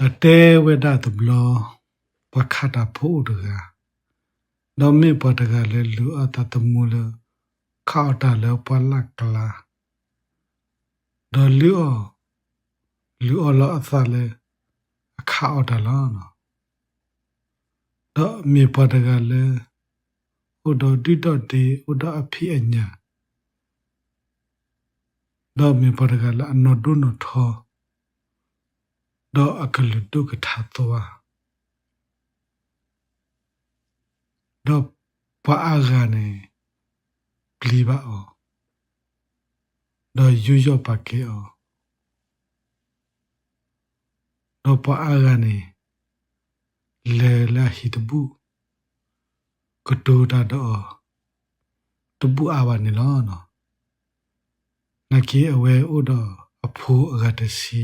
တတဲဝဒတဘလပခတာဖို့တကတော့မေပတကလည်းလူအတတမူလခောက်တာလည်းပလကလာတော့လူအလူအလအသလည်းအခါအတလာနော်တော့မေပတကလည်းဥဒတိတတေဥဒအဖိအညာတော့မေပတကလည်းအနောဒုနောထော တော့အကလူတုကထာတောတော့ပွားအားကနေပလီပါအောတော့ယူရပါကေအောတော့ပွားအားကနေလေလာဟိတဘူးကတိုတာတော့တပူအာပါနေလောနော်နကေအဝဲဥတော့အဖိုးအကတစီ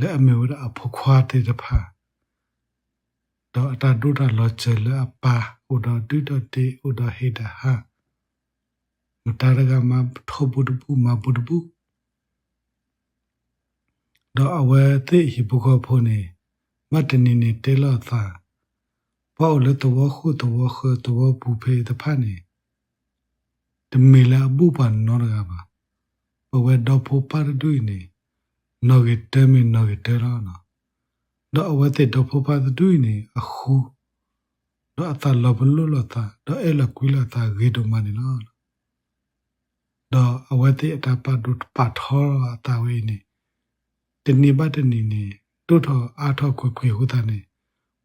လက်အမေဝဒအဖိုးခွားတဲ့တဖာတော့အတာဒုတာလောချေလအပါဥတော့ဒုတတေဥတော့ဟေတဟာမတာရကမထောပုတပူမပုတပူတော့အဝဲသိဟိဘုခောဖိုးနေမတနေနေတေလောသာပေါ့လေတော့ခုတော့ခုတော့ဘူဖေတဖာနေတမေလာဘူပန်နော်ရပါဘဝတော့ဖို့ပါရဒွိနေ နော်ကတဲမင်နော်ကတဲလာနော်တော့အဝတ်တဲ့တော့ဖို့ပါရဒွိနေအခုတော့အတလဘလလတာတော့အဲ့လကွေးလာတာဂေဒမနီနော်တော့အဝတ်တဲ့အတပတ်ဒုပတ်ထောအတာဝေးနေတနိဘတ်တနိနေတို့တော့အာထောခွေခွေဟုတ်တာနေ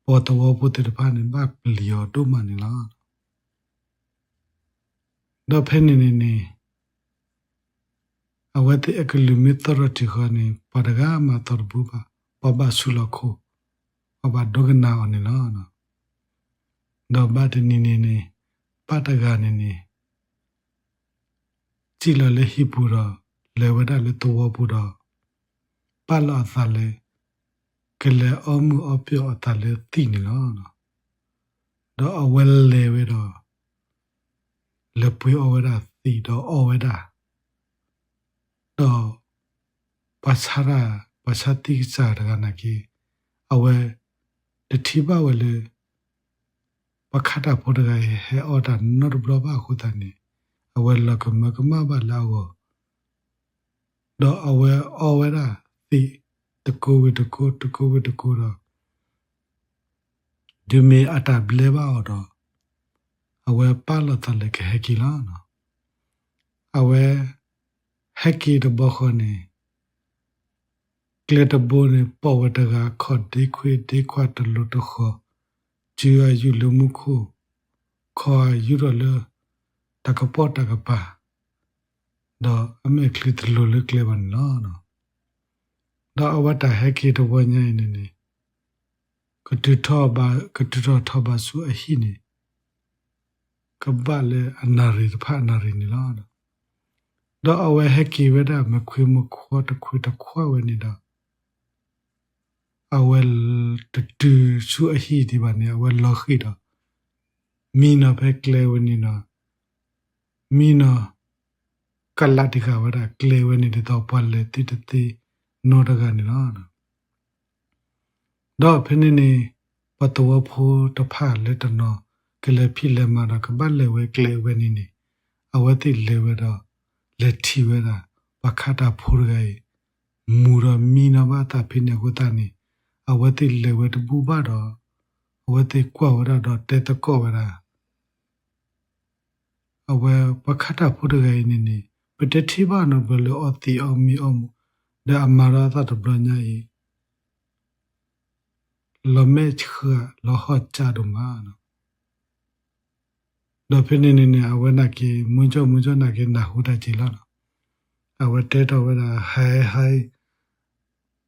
ပေါ်တော်ဘုတ္တဖာနေမပလျောတို့မနေလားတော့ဖဲနေနေနေ အဝတ်တဲ့အကလူမီတရတိခနေပဒဂါမတော်ဘူပါပပဆုလခုပပဒုကနာအနေလားနော်တော့ဘတ်နေနေ နေပတဂါနေနေကြည်လလေဟိပူရလေဝဒလေတောပူရပလာသလေကလေအမှုအပြောအတလေတိနေလားနော်တော့အဝဲလေဝဲတော့လေပွေအဝဲတာတိတော့အဝဲတာတော့ပါစာရာပါစာတိစားရကနာကြီးအဝဲတတိပဝဲလေပခတာဖို့တကဟဲအော်တာနော့ဘလဘခုတန်နေအဝဲလကမကမဘလာဝတော့အဝဲအဝဲတာတိတကိုဝတကိုတကိုဝတကိုတော့ဒီမေအတာဘလေပါတော့အဝဲပါလတလည်းခဲကီလာနော်အဝဲ ဟက်ကီတဘခနေကလတဘိုနေပေါ်ဝတကခေါ်ဒီခွေဒီခွတ်တလို့တခေါ်ကျူရယူလူမှုခုခေါ်ယူရလတကပေါ်တကပါတော့အမေကလစ်လို့လကလေဘန်နော်နော်တော့အဝတဟက်ကီတဝညိုင်းနေနေကတူထောပါကတူထောထောပါဆူအဟိနေကဘလေအနာရီဖာနာရီနေလား တော့အဝဲဟက်ကီဝဒမခွေမခွတ်ခွေတခွဝဲနေတော့အဝဲတတူဆူအဟိဒီပါနေအဝဲလောခိတော့မီနာဘက်ကလေဝနေနော်မီနာကလာတိကဝဒကလေဝနေတော့ပလဲတိတတိနောတကနေနော်တော့ဖင်းနေပတဝဖို့တဖလက်တနောကလေဖိလေမာကဘလေဝဲကလေဝဲနေနေအဝတိလေဝဲတော့ လက်ထီဝဲတာပခတာဖိုးရဲမူရမီနာဘာတာဖိနေကိုတနေအဝတိလေဝဲတပူပါတော့အဝတိကွာဝရတော့တဲတကောဝရအဝဲပခတာဖိုးရဲနေနေပတတိဘာနဘလောအတိအောင်မီအောင်ဒါအမရာသတဘလညာဤလမေချခလဟချာဒမနာ တော့ဖိနေနေနေအဝနကေမွန်ချောမွန်ချောနာကေနာဟုတချီလာအဝတဲတော့ဝဒဟဲဟဲ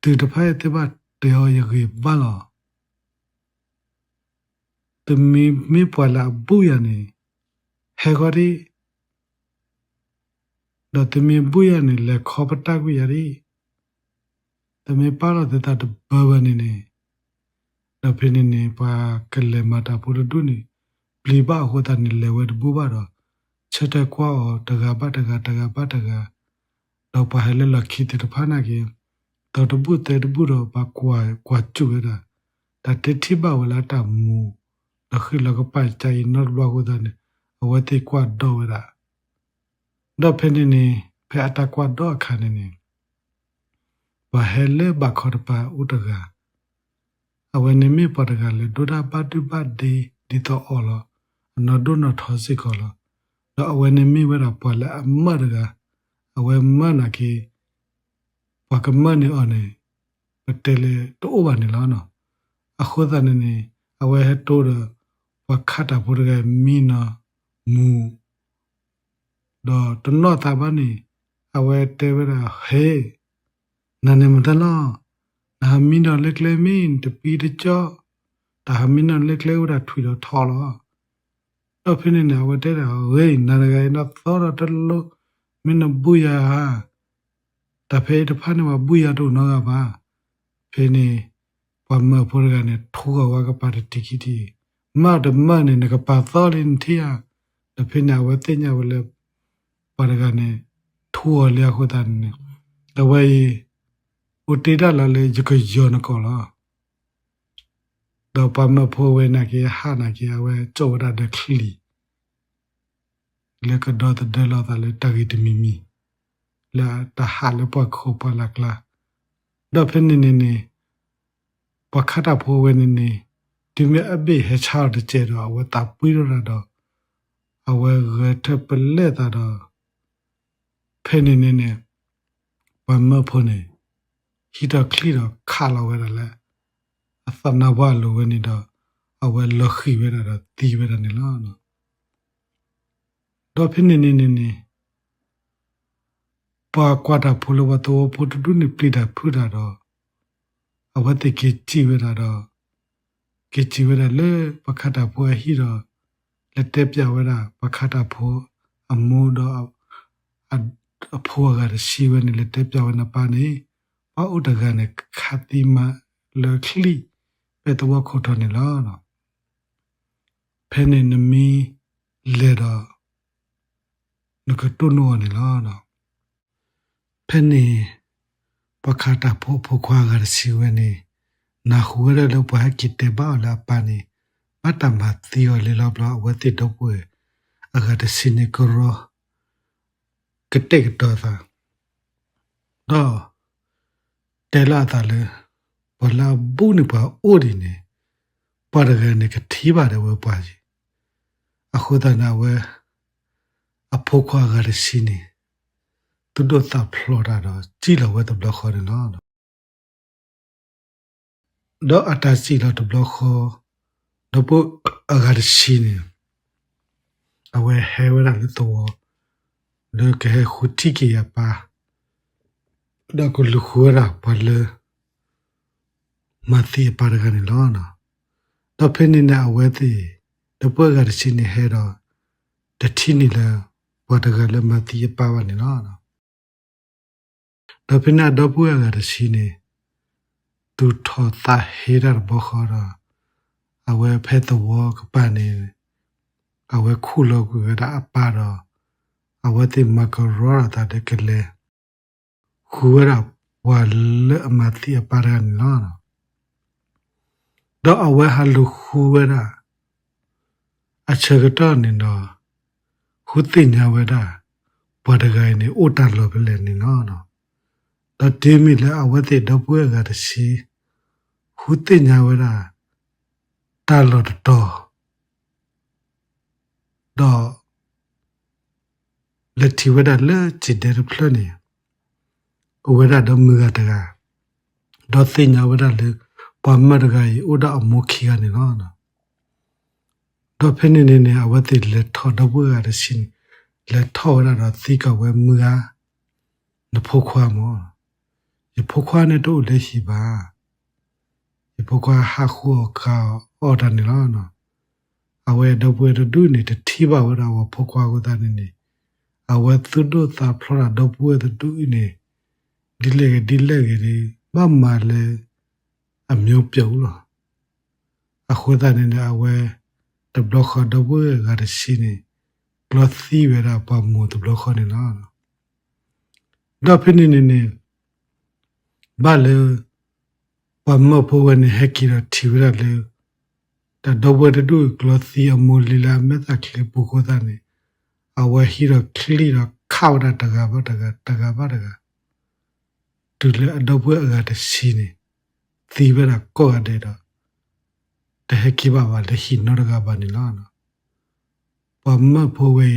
တူတဖိုင်တေဘတေဟယကေဘလာတမီမီပွာလာဘူယနေဟဲဂရီတော့တမီဘူယနေလေခေါပတကွရရီတမေပါရတဲ့တဘဘနေနေဒဖိနေနေပါကလေမတာပူဒုနေ ပလီပါဟိုတနေလေဝဲဘူပါတော့ချက်တကွာတကပတ်တကတကပတ်တကတော့ပါဟဲလေလခိတဲ့ဖာနာကေတတော့တပုတဲ့တပုတော့ပါကွာကွာကျူရတာဒါတတိဘဝလာတမူလခိလကပိုက်တိုင်နော်ဘဝကဒန်အဝတိကွာတော့ရတာတော့ဖနေနေဖဲအတကွာတော့ခါနေနေဘာဟဲလေဘခေါ်ပါဥတကအဝနေမိပတကလေဒုဒပါတုပဒီဒီတော့အော်လ နော်ဒုနော်ထောစီခေါ်လတော့အဝနေမိဝရပေါ်လာအမတ်ကအဝမနာကီပကမနေအော်နေပတဲလေတော့ဘာနေလားနော်အခုသနေနေအဝဲဟတိုးတော့ဝခတာဘုရကမီနာမူတော့တနောတာဘာနေအဝဲတဲဝရဟေနာနေမတလားနာမီနာလက်လေမင်းတပီတကြောဒါမီနာလက်လေဝရထွေတော့ထော်လော တော့ဖိနေနေဝတဲတာဝေးနာရကဲတော့သောရတလို့မင်းဘူယာတဖေးတဖာနေမှာဘူယာတို့နော်ကပါဖေးနေပမဖောရကနေထိုးကဝါကပါတတိခိတီမတ်မန်နေကပါသောလင်တီယာတဖေးနာဝတိညာဝလေပါရကနေထိုးလျာခုတန်နေတဝဲဥတေဒလာလေကြကယောနကောလာ တော့ပမဖိုးဝဲနာကေဟာနာကေဝဲကြောရတဲ့ခလီလေကတော့တဲ့လောတာလေတဂီတမီမီလာတဟာလပခုပလကလာတော့ဖနေနေနေပခတာဖိုးဝဲနေနေဒီမြအဘေဟချာတဲ့ကျေတော့ဝတာပွေးရတော့အဝဲရထပလက်တာတော့ဖနေနေနေပမဖိုးနေဟီတာခလီတော့ခါလာဝဲတယ်လေ အသနာဘလိုဝဲနေတော့အဝဲလခိဝဲတာတီးဝဲတယ်နော်နော်တော့ဖြစ်နေနေနေနေပါကွာတာဖလိုဘတော့ဖုတူနေပြတာဖူတာတော့အဝတ်တကေကြည့်ဝတာတော့ကေကြည့်ဝတာလေပခတာဖွယ်ဟီတော့လက်တက်ပြဝတာပခတာဖိုးအမိုးတော့အဖိုးကရှိဝနေလက်တက်ပြဝနာပါနေပါဥဒကနေခတိမလခလီ ပေတော့ခေါ်တော်နေလားနော်ဖဲနေနမီလေတော့နကတုနောနေလားနော်ဖဲနေပခတာဖို့ဖို့ခွာကရစီဝနေနာခုရလောပဟကိတေဘာလာပါနေမတမသီယလေလောဘလဝတိတော့ပွေအဂတ်စနေကရောကတိကတော့သာတော့တဲလာတာလေ ဘလာဘူးနေပါအိုဒီနေပါရကနေကတိပါတယ်ဝပွားကြီးအခုတနာဝဲအဖို့ခွာကရစီနေသူတို့သဖလော်တာတော့ကြည့်လို့ဝဲတော့ဘလခေါ်တယ်နော်တော့အတစီလို့တော့ဘလခေါ်တော့ပုအဂါစီနေအဝဲဟဲဝရလို့တော့လေကဲခုတီကရပါတော့ကလူခေါ်ရပါလေ မတိပါရကနေလောနော်တော့ဖင်းနေတဲ့အဝဲသေးတော့ပုအဂါစီနေဟဲတော့တတိနေလဲဘာတကလည်းမတိပါပါနေနော်တော့ဖင်နာတော့ပူရကတရှိနေသူထောတာဟေရဘခရအဝဲဖဲတော့ကပနေအဝဲခုလောကရအပါတော့အဝဲတိမကရောတာတကလေခူရဝါလအမတိအပါရနော် တော့အဝဲဟလူခူရအချက်တော့နေတော့ခုတင်ညာဝဲတာဘာတကိုင်းနေအိုတာလောပဲလေနေနော်နော်တတေးမီလဲအဝတ်တဲ့တော့ပွဲကတရှိခုတင်ညာဝရတာလော်တော့တော့လက်တီဝဒလဲချစ်တယ်ဖလနေဝရတော့မူကတကတော့တင်ညာဝရလဲ ပမတ်ကကြီးဥဒအမုခိကနေနော်တော့ဖင်းနေနေအဝတ်တဲ့လက်ထော်တော့ပွဲကတရှိလက်ထော်ရတော့သီကဝဲမူကနဖို့ခွာမောယဖခွာနဲ့တို့လက်ရှိပါယဖခွာဟာခုခါအော်တနေလားနော်အဝဲတော့ပွဲတို့နေတတိပါဝရဝဖခွာကိုတနေနေအဝဲသူတို့သာဖလာတော့ပွဲတို့နေဒီလေဒီလေကြီးမမလဲ အမျိုးပြုံးလို့အခုတနေနေအဝဲတဘလခဒဘွေကရရှိနေကလသီဝရပါမူတဘလခနေလားတော့ဖိနေနေနေဘာလေဘာမဖို့ဝနေဟက်ကီရတီရလေတတော့ဝဒဒူကလစီအမူလီလာမက်အခလေပူခိုဒနေအဝဟီရခလီရခောက်ရတကဘာတကတကဘာတကတူလေအတော့ဘွဲအကတရှိနေ သီဘရကောရတဲ့တော့တဟက်ကီဘာဘာလေဟီနော်တကဘာနေလားနော်ဘာမဖို့ဝေ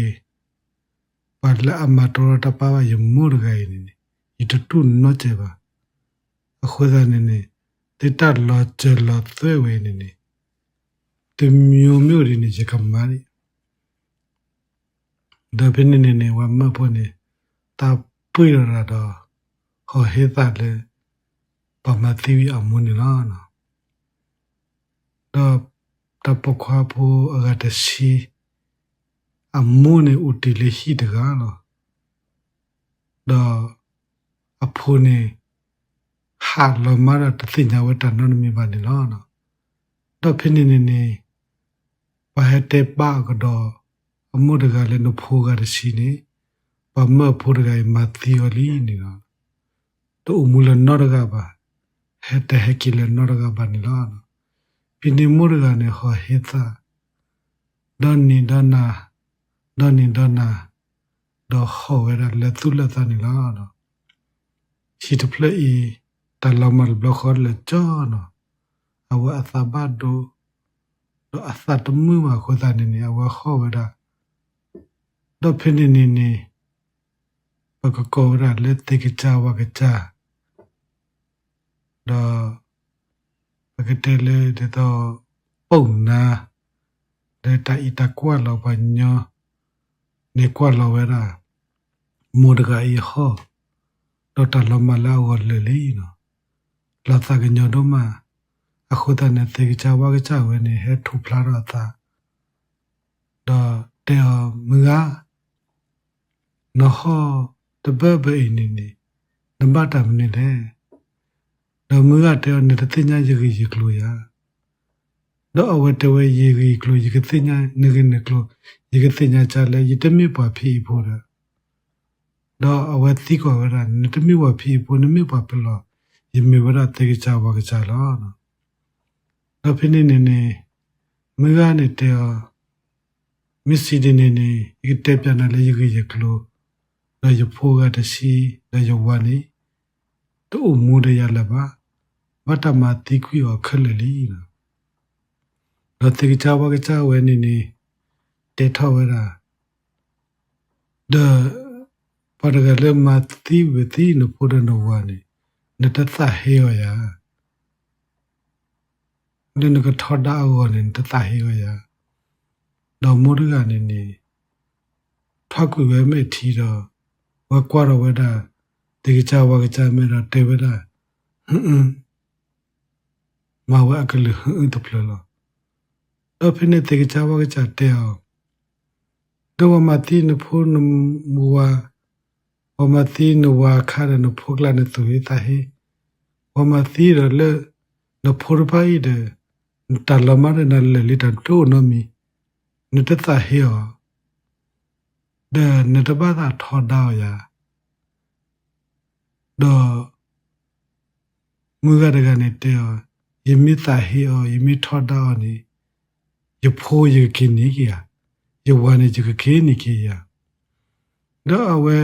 ဘာလာအမတော်တပါဝယမှုရဂိုင်းနေဤတူနော်ချေပါအခုသာနေနေတေတလောချလောသွဲဝေနေနေတမျိုးမျိုးတွေနေချကမာရီဒါဖိနေနေနေဝမဖို့နေတာပွေရတာတော့ဟောဟေတာလေ ပမတိဝီအမွနေလားနော်တော့တပခွာဖို့အကတရှိအမွနေဥတီလေရှိတကားနော်တော့အဖို့နေဟာလမရတသိညာဝတ္တနော်မီပါနေလားနော်တော့ဖိနေနေနေဘာဟတဲ့ပါကတော့အမှုတကလည်းနဖိုးကတရှိနေဘာမဖို့တကမသီယလီနေနော်တော့မူလနော်တကပါ ဟဲ့တဲ့ဟကီလနော်တကပါနေလားနော်ပြနေမှုတကနေဟောဟေသာဒန်နီဒနာဒန်နီဒနာတော့ဟောရလက်သူလက်သနေလားနော်ရှိတပလေတလမလဘလခေါ်လက်ချောနော်အဝအသဘတ် ဒိုတော့အသတ်မှုမှာခေါ်တာနေနေအဝခေါ်ဝရတော့ဖိနေနေနေဘကကောရလက်တေကချဝကချတော့ဘကတဲလေတော့ပုံနာဒေတာအီတကွာလောပညောနေကွာလောဝရမိုဒဂါဤဟောတော့တလမလာဝလေလီနော်လာသကညောတော့မှာအခုတနဲ့သေချာဝါကချဝဲနေဟဲထူဖလာတော့တာတော့တဲမငါနော်တဘဘိနေနေနံပါတ်တမနေလေ တော့မငါတဲနေတသိညာရကြီးရကလို့ရတော့အဝတဝဲရေကြီးကလို့ရကသိညာနေကနေကလို့ရကသိညာချလဲရတမိပွားဖြစ်ဖို့တော့တော့အဝတိကောရနတမိဝဖြစ်ဖို့နမိပွားပလောယမေဝရတေချာဝကချလာနော်တော့ဖိနေနေနေမကနေတဲမစ္စည်းနေနေဒီတက်ပြန်လာလေရကြီးရကလို့တော့ရဖို့ကတရှိတော့ရဝနေတို့မူရရလပါ ဝတ္တမတိခွေော်ခက်လလီနော်တော့တေချာဝကချဝဲနေနေတေထောဝရဒါပါရဂလမတိဝတိနပုဒနဝနေနတသဟေယောယာနနကထောဒါအောနေတသဟေယောယာတော့မုဒကနေနေထောက်ကွယ်မဲ့ထီတော့ဝကွာတော့ဝဒတေချာဝကချမေရတေဝဒဟွန်း မဝအကလဟွန်းတပလလောတော့ဖိနေတေချာဝကချတေအောင်တော့မတိနဖို့နမူဝါဝမသီနဝါခါရနဖုကလာနသူဝေတာဟေဝမသီရလေနဖိုရပိုင်တဲ့တလမရနလေလီတတိုနမီနတသဟေယောဒနတဘာသာထောဒါယာဒေါ်မူရဒကနေတေ ယမိသဟေယောယမိထောဒါနီယဖိုးယကိနီကီယာယဝနေကြကေနီကီယာဒေါ်အဝဲ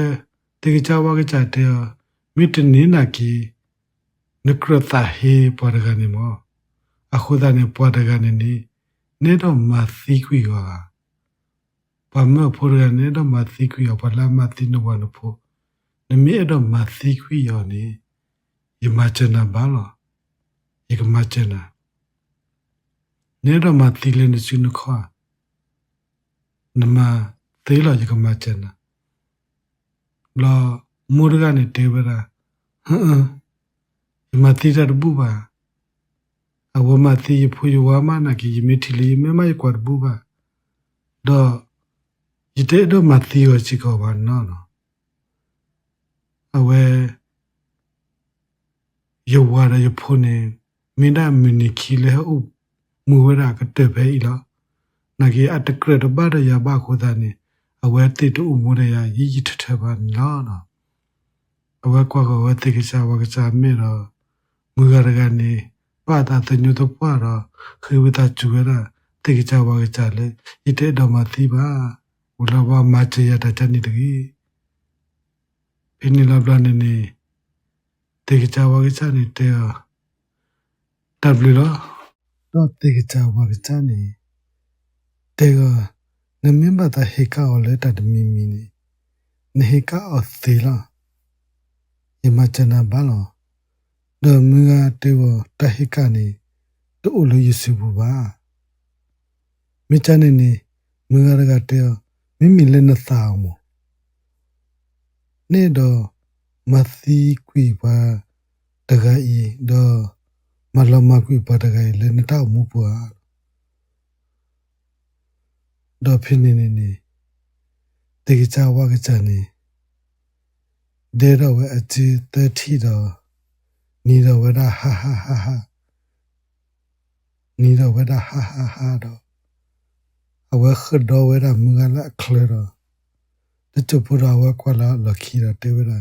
တေကချဝကချတေမိတနေနာကီနကရသဟေပေါ်ရကနေမောအခုဒနေပေါ်ရကနေနေနေတော့မသီခွေကဘာမဖို့ရနေတော့မသီခွေဘာလာမသီနဝနဖို့နမေတော့မသီခွေရောနေယမချနာဘာလော ယကမချနာနေတော့မသီလနေစုနခွာနမသေးလောယကမချနာလာမူရကနေတေဝရာဟမ်ဒီမတိတာဘူပါအဝမတိဖူယဝမနာကီယမတီလီမမယကွာဘူပါတော့ယတေတော့မတိယောချီကောပါနော်နော်အဝဲယောဝရယဖုန် မင်းဒမနီခီလေဟုမူဝရကတဲ့ပဲဤလားနဂေအတကရတပါရယဘာခိုဒနေအဝဲတိတူမူရယရည်ရထထပါလာနာဘအဝကွာကဝတိကစားဝကစားမေတော့မူရရကနေပါတာတညတော့ပါတော့ခေဝတာကျူရတိကစားဝကစားလေဤတဲ့တော့မသိပါဝလဘမချရတဲ့တနေ့တကြီးပြင်းလာပလနေနေတိကစားဝကစားနေတဲ့ တပ်လူတော့တော့တိကစားဝကစားနေတေကနမင်းမတာဟေကာော်လက်တမီမီနေနေဟေကာော်သေးလားယမချနာဘာလောဒမူကတေဝတဟိကနေတူလူယစုဘူးပါမိချနေနေမူရကတေမိမိလည်းနသာအောင်မနေတော့မသီကွေပါတကဤတော့ မလမကွေပါတကဤလည်းနတော့မူပွားတော့ဖြစ်နေနေနေတေချာဝါကချနေဒေရဝအချီတတိတော့နီရဝဒဟာဟာဟာဟာနီရဝဒဟာဟာဟာတော့အဝခဒဝရမငလာခလရတချပူရဝကွာလာလခီရတေဝရ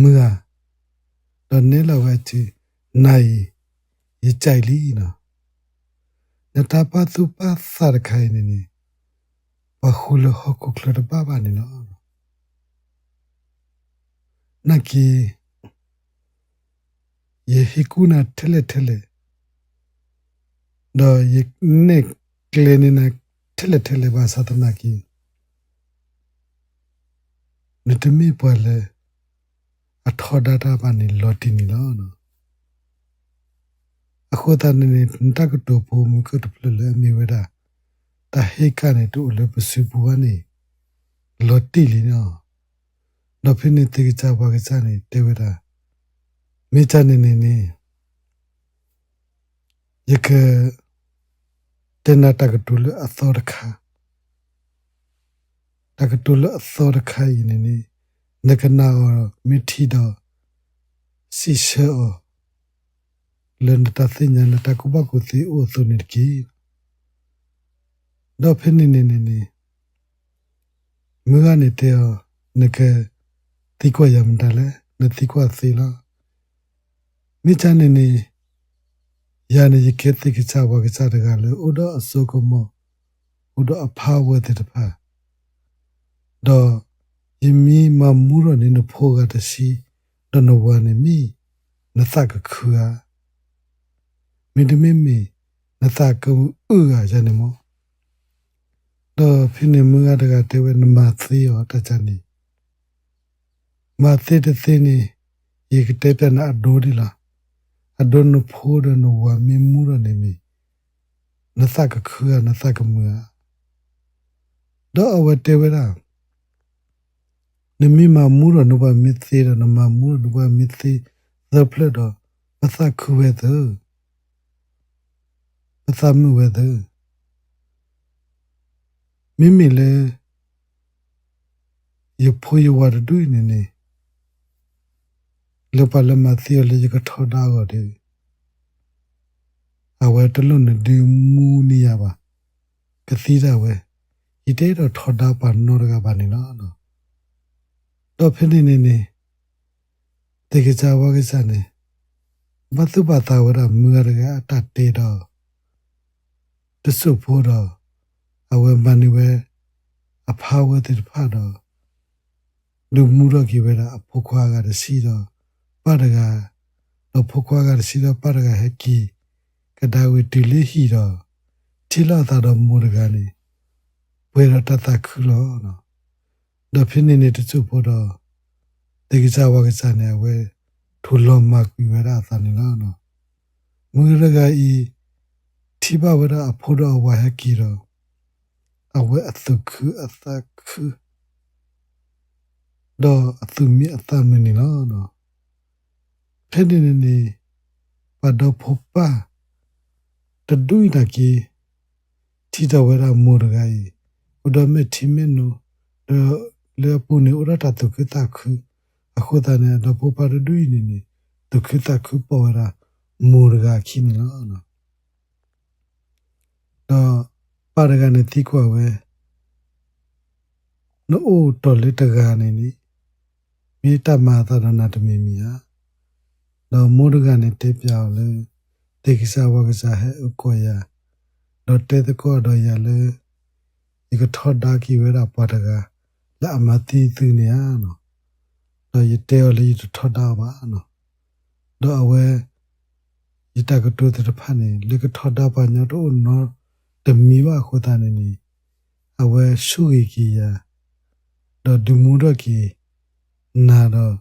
မငတော့နေလဝချီနိုင် ရကြိုက်လီနော်နတပသုပသရခိုင်နေနေဘခုလဟခုကလဘဘာနေနော် naki ye hikuna tele tele do ye ne kleni na tele tele ba satana ki nitimi pale athoda ta ba ni loti ni lo no အခုတန်နေတကတူပူမကတပလလေမီဝဒတာဟေကနေတူလပစုပူကနေလော်တီလီနော်တော့ဖိနေတေချာဘာကစားနေတေဝဒမိချနေနေနေယကတနတကတူလအသောရခတကတူလအသောရခယနေနေနကနာမိထီတော့စီရှော လန်တသိညာနတကုဘကုတိအိုသုနေကီတော့ဖိနေနေနေနေမငါနေတဲ့နကတိကွယမ်တလဲနတိကွသီလာမိချနေနေယာနေကေတိကချဝကချတကလေဥဒအစုကမဥဒအဖာဝတဲ့တဖာဒေါ်ယမီမမူရနေနဖိုးကတစီဒနဝနေမီနသကခွာ မင်းတမင်းမီနသကဥကရနေမောဒေါ်ဖိနေမူရတကတေဝနမသီယောတချနီမသေတသေနေယေကတေပနာအဒိုဒီလာအဒိုနဖိုးဒနဝမီမူရနေမီနသကခွာနသကမူယာတော့အဝတေဝရာနမီမမူရနဘမီသေးရနမမူရနဘမီသေးသပလတော့ပသခွေသ ပသမဝေသမိမိလေယဖိုးယဝရဒွိနေနေလပလမသီလေကထောဒါကိုဒီအဝဲတလုံးနဲ့ဒီမူနီယာပါကတိရဝဲဤတဲ့တော့ထောဒါပါနောရကပါနေနော်တော့ဖိနေနေနေတေကကြဝါကစားနေဘတ်သူပါတာဝရမူရကအတတေတော့ တဆုဖို့တော့အဝဲမနီဝဲအဖာဝဲတိဖာတော့လူမှုတော့ကြီးဝဲတာအဖို့ခွာကတစီတော့ပါရကတော့ဖခွားကစီတော့ပါရကဟက်ကီကဒါဝတီလီဟီတော့တီလာတာတော့မူရကနေဝေရတတခုလောနော်ဒါဖြစ်နေနေတချို့ပေါ်တော့တေကစားဝကစားနေဝဲထူလောမကွေရတာသနေလားနော်မူရကဤ တိဘဝရအဖို့တော့ဝဟက်ကီတော့အဝဲအသုခုအသခုတော့အသူမြအသမနေလားနော်ဖဲနေနေနေပဒဖို့ပါတဒွိနာကီတီတဝရမောရဂိုင်ဥဒမေတီမနုလေပူနေဥရတတုကတခုအခုတနေတော့ပပါဒွိနေနေတုကတခုပေါ်ရာမောရဂခိနေလားနော် တော့ပါရကနေတိကွာဝဲနို့တော်လက်တကနေနေမိတမသာရဏတမီမီယာတော့မိုးဒကနေတေးပြောင်းလေတေကိစာဝကစားဟဲဥကိုယာတော့တေတကောတော့ရလေဒီကထောဒါကီဝဲတာပါတကလာအမတိသူနေရနော်တော့ရတဲလေးထောဒါပါနော်တော့အဝဲရတကတူတဲ့ဖာနေလေကထောဒါပါညတော့နော် တမီပါခိုတာနေနီအဝဲရှုရီကီယာတော့ဒူမူတော့ကီနာတော့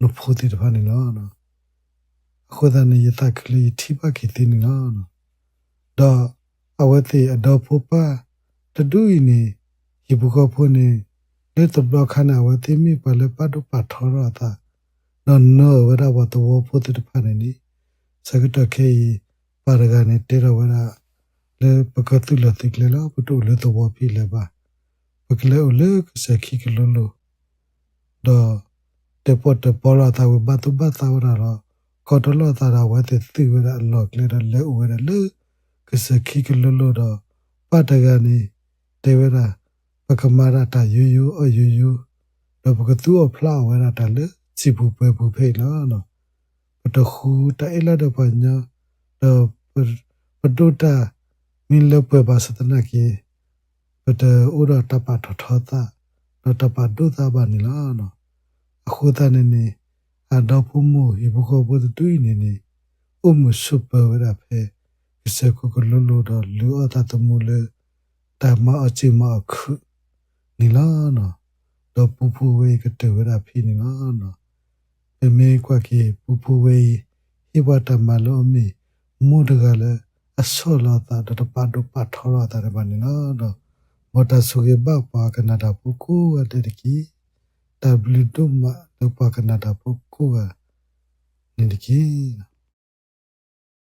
နဖို့တဲ့ဖာနေနော်နော်အခုတည်းရတကလေးထိပါကီတင်နော်နော်တော့အဝဲတိအတော့ဖို့ပါတဒူဤနေဒီဘုကဖို့နေလေတဘခနာဝတိမိပ လေပတ်တော့ပတ်ထောရတာနော်နော်ဝရဝတဝဖို့တဲ့ဖာနေနီစကတခေပါရကနေတေရဝရလေပကတုလတိကလေလာပတုလေတဝပြီလေပါပကလေလေကစခိကလလိုတော့တပတ်တပေါ်လာတာဝဘတ်ဘတ်သာဝရတော့ကောတလောတာဝဲတဲ့သိဝရလောကလေလေဝရလေကစခိကလလိုတော့ပတ်တကနေတေဝရပကမာရတာယူယူအယူယူတော့ပကတူအဖလာဝရတာလေစီပူပွဲပူဖေးလားနော်ပတခုတဲလာတော့ပညာတော့ပတုတာ မင်းလပွဲပါစတနာကေပတဥရတပထထတာတော့တပဒုတာပါနီလားနော်အခုတနေနေအတော့ဖုမှုဒီဘခောဘုဒ္ဓတူနေနေဥမှုစုပဝရဖေစကုကလလတော့လူအတာတမှုလေတမအချိမခုနီလားနော်တော့ပူပူဝေကတဝရဖိနီလားနော်ပေမေကွာကေပူပူဝေဟိဝတမလောမီမုဒကလည်း အစောလာတာတပတုပထောလာတာဘာနီနော်တော့မတဆုကေဘပါကနာတာပုကူအတေတကီ W တို့မှာတော့ပါကနာတာပုကူကနေတကီ